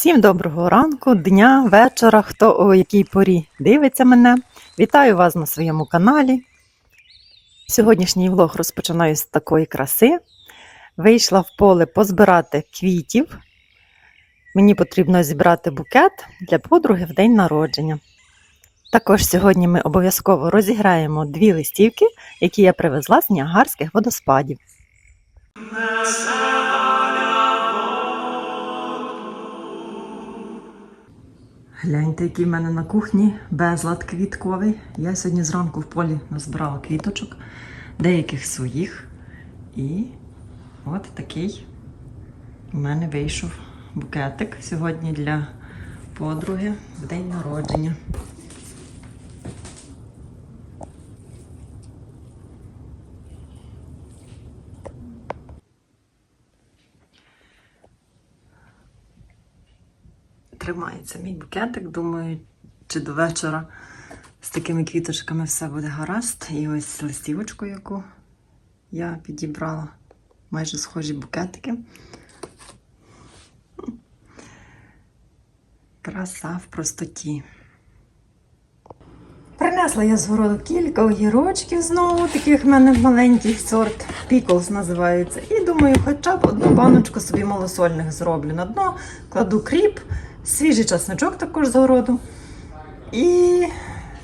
Всім доброго ранку, дня, вечора, хто о якій порі дивиться мене. Вітаю вас на своєму каналі. Сьогоднішній влог розпочинаю з такої краси. Вийшла в поле позбирати квітів. Мені потрібно зібрати букет для подруги в день народження. Також сьогодні ми обов'язково розіграємо дві листівки, які я привезла з Ніагарських водоспадів. Гляньте, який в мене на кухні безлад квітковий. Я сьогодні зранку в полі назбирала квіточок, деяких своїх. І от такий у мене вийшов букетик сьогодні для подруги в день народження. Тримається мій букетик. Думаю, чи до вечора з такими квіточками все буде гаразд. І ось листівочку, яку я підібрала. Майже схожі букетики. Краса в простоті. Принесла я з городу кілька огірочків знову, таких в мене маленький сорт, піклс називається. І думаю, хоча б одну баночку собі малосольних зроблю. На дно кладу кріп, свіжий часничок також з городу. І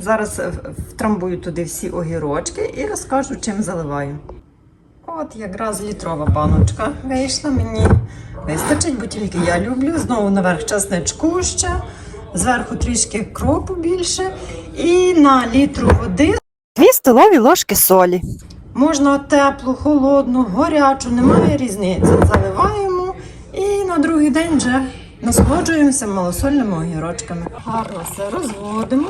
зараз втрамбую туди всі огірочки і розкажу, чим заливаю. От якраз літрова баночка вийшла. Мені вистачить, бо тільки я люблю. Знову наверх часничку ще, зверху трішки кропу більше. І на літру води. Дві столові ложки солі. Можна теплу, холодну, горячу, немає різниці. Заливаємо і на другий день вже насолоджуємося малосольними огірочками. Гарно все розводимо.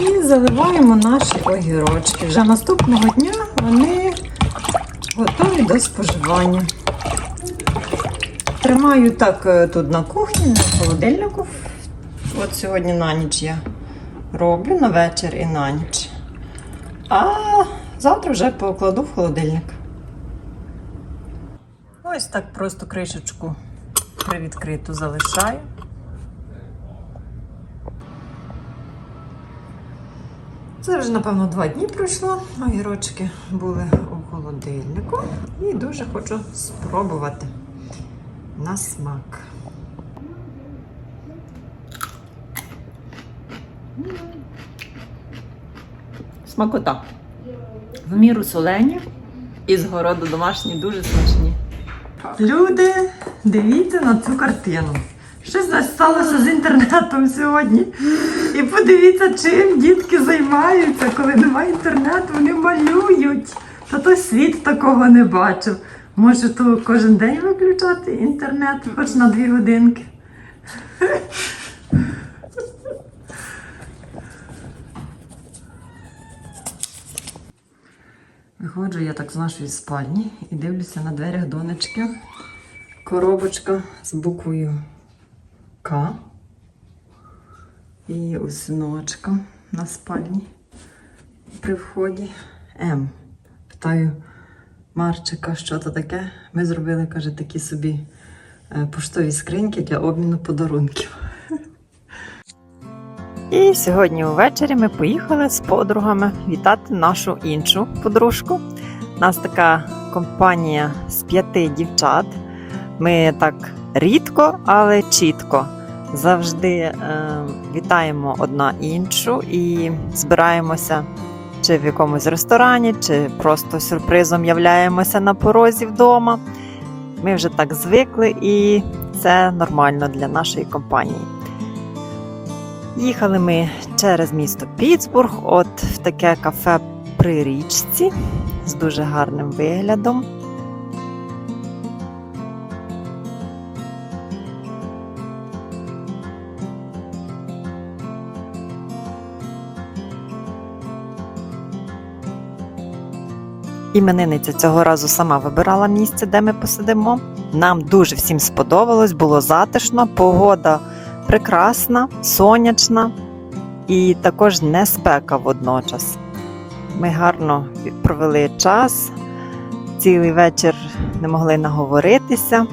І заливаємо наші огірочки. Вже наступного дня вони готові до споживання. Тримаю так е, тут на кухні, на холодильнику. От сьогодні на ніч я роблю на вечір і на ніч. А завтра вже покладу в холодильник. Ось так просто кришечку привідкриту залишаю. Це вже, напевно, два дні пройшло. Огірочки були у холодильнику. І дуже хочу спробувати на смак. Смакота. В міру солені і з городу домашні дуже смачні. Люди, дивіться на цю картину. Щось сталося з інтернетом сьогодні. І подивіться, чим дітки займаються, коли немає інтернету, вони малюють. Та той світ такого не бачив. Може, то кожен день виключати інтернет, хоч на дві годинки. Виходжу я так з нашої спальні і дивлюся на дверях донечки. Коробочка з буквою К. І ось синочка на спальні при вході М. Питаю Марчика, що то таке. Ми зробили, каже, такі собі е, поштові скриньки для обміну подарунків. І сьогодні увечері ми поїхали з подругами вітати нашу іншу подружку. У нас така компанія з п'яти дівчат. Ми так рідко, але чітко завжди е, вітаємо одна іншу і збираємося чи в якомусь ресторані, чи просто сюрпризом являємося на порозі вдома. Ми вже так звикли, і це нормально для нашої компанії. Їхали ми через місто Піцбург, от в таке кафе при річці з дуже гарним виглядом. Іменинниця цього разу сама вибирала місце, де ми посидимо. Нам дуже всім сподобалось, було затишно, погода прекрасна, сонячна і також не спека водночас. Ми гарно провели час, цілий вечір не могли наговоритися.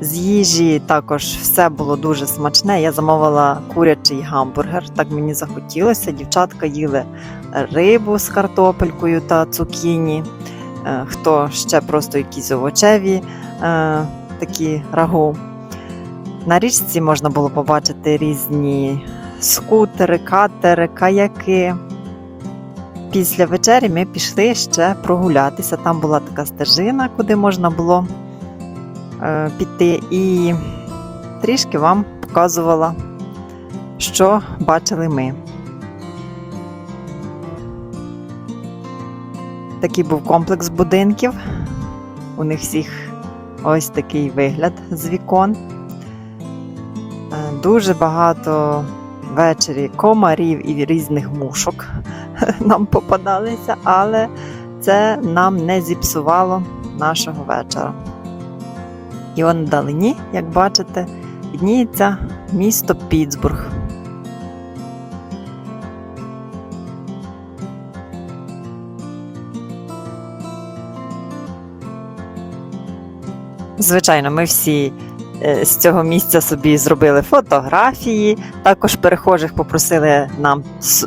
З їжі також все було дуже смачне. Я замовила курячий гамбургер, так мені захотілося. Дівчатка їли рибу з картопелькою та цукіні. Е, Хто ще просто якісь овочеві е, такі рагу. На річці можна було побачити різні скутери, катери, каяки. Після вечері ми пішли ще прогулятися. Там була така стежина, куди можна було е, піти, і трішки вам показувала, що бачили ми. Такий був комплекс будинків. У них всіх ось такий вигляд з вікон. Е, Дуже багато ввечері комарів і різних мушок нам попадалися, але це нам не зіпсувало нашого вечора. І он вдалині, як бачите, відніється місто Пітсбург. Звичайно, ми всі з цього місця собі зробили фотографії. Також перехожих попросили нам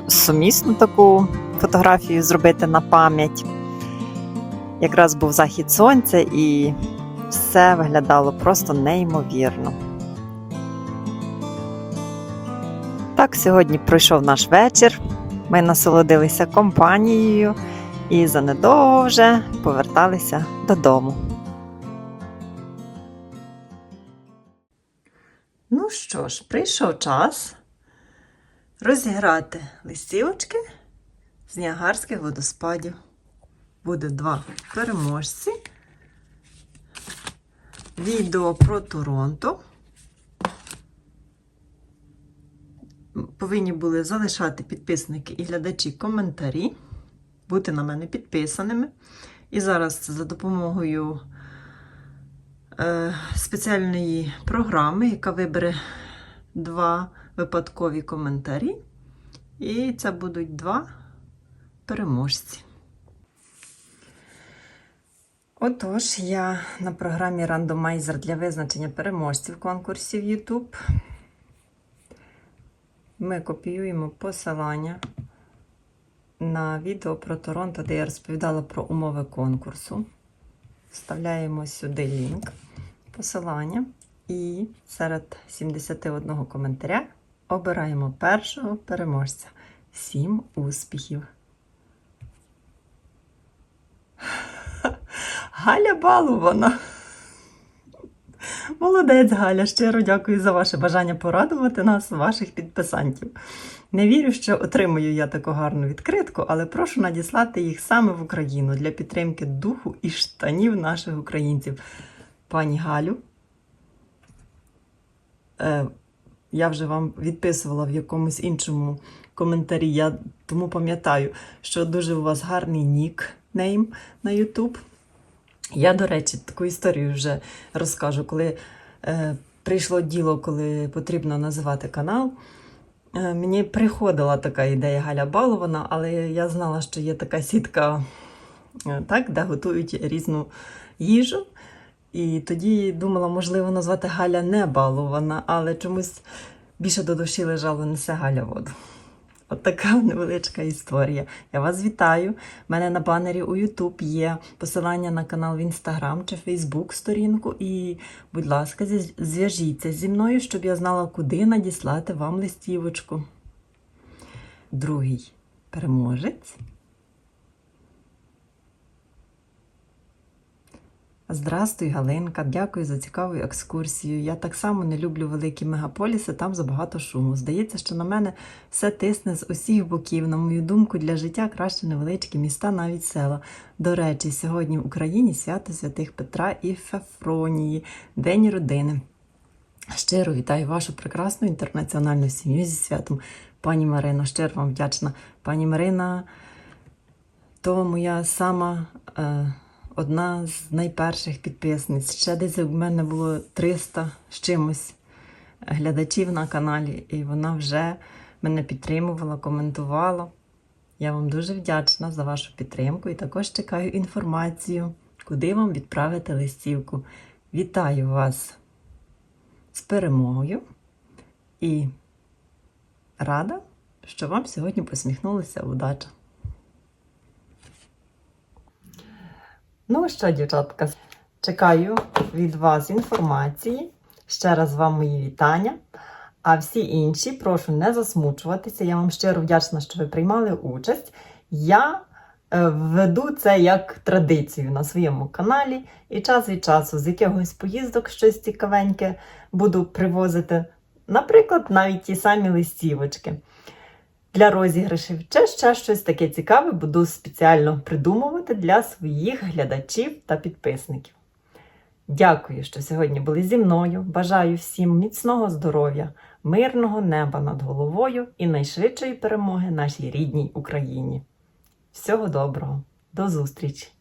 сумісну таку фотографію зробити на пам'ять. Якраз був захід сонця і все виглядало просто неймовірно. Так, сьогодні пройшов наш вечір. Ми насолодилися компанією і занедовго вже поверталися додому. Що ж, прийшов час розіграти листівочки з Ніагарських водоспадів. Буде два переможці. Відео про Торонто. Повинні були залишати підписники і глядачі коментарі, бути на мене підписаними. І зараз за допомогою спеціальної програми, яка вибере два випадкові коментарі. І це будуть два переможці. Отож, я на програмі рандомайзер для визначення переможців конкурсів YouTube. Ми копіюємо посилання на відео про Торонто, де я розповідала про умови конкурсу. Вставляємо сюди лінк посилання і серед 71 коментаря обираємо першого переможця. Всім успіхів! Галя Балувана. Молодець, Галя, щиро дякую за ваше бажання порадувати нас, ваших підписантів. Не вірю, що отримую я таку гарну відкритку, але прошу надіслати їх саме в Україну для підтримки духу і штанів наших українців. Пані Галю, е, я вже вам відписувала в якомусь іншому коментарі. Я тому пам'ятаю, що дуже у вас гарний нік-нейм на YouTube. Я, до речі, таку історію вже розкажу, коли е, прийшло діло, коли потрібно називати канал. Е, мені приходила така ідея Галя Балована, але я знала, що є така сітка, е, так, де готують різну їжу. І тоді думала, можливо, назвати Галя не балована, але чомусь більше до душі лежало несе Галя воду. От така невеличка історія. Я вас вітаю. У мене на банері у YouTube є посилання на канал в Instagram чи Facebook сторінку. І, будь ласка, зв'яжіться зі мною, щоб я знала, куди надіслати вам листівочку. Другий переможець. Здрастуй, Галинка, дякую за цікаву екскурсію. Я так само не люблю великі мегаполіси, там забагато шуму. Здається, що на мене все тисне з усіх боків. На мою думку, для життя краще невеличкі міста, навіть села. До речі, сьогодні в Україні свято святих Петра і Фефронії, День родини. Щиро вітаю вашу прекрасну інтернаціональну сім'ю зі святом. Пані Марино, щиро вам вдячна. Пані Марина, то моя сама е, одна з найперших підписниць. Ще десь у мене було 300 з чимось глядачів на каналі, і вона вже мене підтримувала, коментувала. Я вам дуже вдячна за вашу підтримку і також чекаю інформацію, куди вам відправити листівку. Вітаю вас з перемогою і рада, що вам сьогодні посміхнулася удача. Ну що, дівчатка, чекаю від вас інформації. Ще раз вам мої вітання. А всі інші, прошу не засмучуватися. Я вам щиро вдячна, що ви приймали участь. Я е, веду це як традицію на своєму каналі, і час від часу з якихось поїздок щось цікавеньке буду привозити. Наприклад, навіть ті самі листівочки для розіграшів. Чи ще щось таке цікаве буду спеціально придумувати для своїх глядачів та підписників. Дякую, що сьогодні були зі мною. Бажаю всім міцного здоров'я, мирного неба над головою і найшвидшої перемоги нашій рідній Україні. Всього доброго, до зустрічі!